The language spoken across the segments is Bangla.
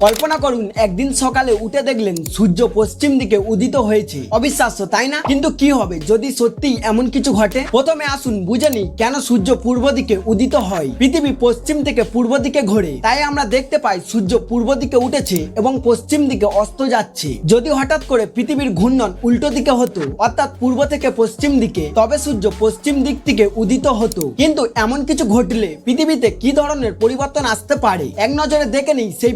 কল্পনা করুন, একদিন সকালে উঠে দেখলেন সূর্য পশ্চিম দিকে উদিত হয়েছে। অবিশ্বাস্য, তাই না? কিন্তু কি হবে? যদি সত্যি এমন কিছু ঘটে? প্রথমে আসুন, বুঝে নিই কেন সূর্য পূর্ব দিকে উদিত হয়। পৃথিবী পশ্চিম থেকে পূর্ব দিকে ঘোরে। তাই আমরা দেখতে পাই সূর্য পূর্ব দিকে উঠেছে এবং পশ্চিম দিকে অস্ত যাচ্ছে। যদি হঠাৎ করে পৃথিবীর ঘূর্ণন উল্টো দিকে হতো, অর্থাৎ পূর্ব থেকে পশ্চিম দিকে, তবে সূর্য পশ্চিম দিক থেকে উদিত হতো। কিন্তু এমন কিছু ঘটলে পৃথিবীতে কি ধরনের পরিবর্তন আসতে পারে? এক নজরে দেখে নিই, সেই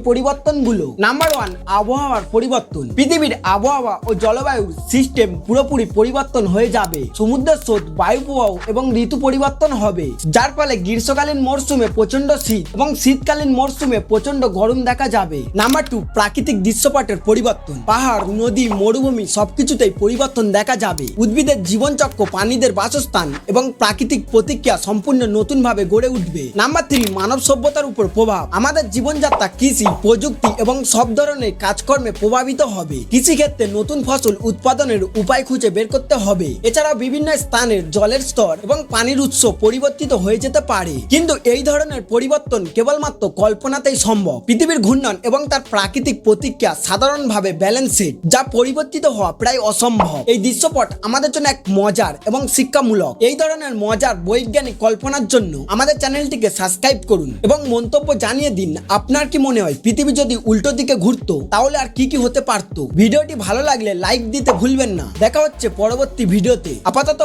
পরিবর্তনগুলো। নাম্বার ওয়ান আবহাওয়ার পরিবর্তন। পৃথিবীর আবহাওয়া ও জলবায়ুর সিস্টেম পুরোপুরি পরিবর্তন হয়ে যাবে। সমুদ্রের স্রোত বায়ু প্রবাহ এবং ঋতু পরিবর্তন হবে। যার ফলে গ্রীষ্মকালীন মরশুমে প্রচণ্ড শীত এবং শীতকালীন মরশুমে প্রচণ্ড গরম দেখা যাবে। নাম্বার টু প্রাকৃতিক দৃশ্যপটের পরিবর্তন। পাহাড়, নদী, মরুভূমি সবকিছুতেই পরিবর্তন দেখা যাবে। উদ্ভিদের জীবনচক্র, প্রাণীদের বাসস্থান এবং প্রাকৃতিক প্রতিক্রিয়া সম্পূর্ণ নতুনভাবে গড়ে উঠবে। নাম্বার থ্রি মানব সভ্যতার উপর প্রভাব। আমাদের জীবনযাত্রা, কৃষি, প্রযুক্তি এবং সব ধরনের কাজকর্মে প্রভাবিত হবে। কৃষিক্ষেত্রে নতুন ফসল উৎপাদনের উপায় খুঁজে বের করতে হবে। এছাড়াও বিভিন্ন স্থানের জলের স্তর এবং পানির উৎস পরিবর্তিত হয়ে যেতে পারে। কিন্তু এই ধরনের পরিবর্তন কেবলমাত্র কল্পনাতেই সম্ভব। পৃথিবীর ঘূর্ণন এবং তার প্রাকৃতিক প্রতিক্রিয়া সাধারণভাবে ব্যালেন্সেড, যা পরিবর্তিত হওয়া প্রায় অসম্ভব। এই দৃশ্যপট আমাদের জন্য এক মজার এবং শিক্ষামূলক। এই ধরনের মজার বৈজ্ঞানিক কল্পনার জন্য আমাদের চ্যানেলটিকে সাবস্ক্রাইব করুন এবং মন্তব্য জানিয়ে দিন আপনার কি মনে হয়? পৃথিবী যদি উল্টো দিকে ঘুরতো, তাহলে আর কি কি হতে পারতো? ভিডিওটি ভালো লাগলে লাইক দিতে ভুলবেন না। দেখা হচ্ছে পরবর্তী ভিডিওতে। আপাতত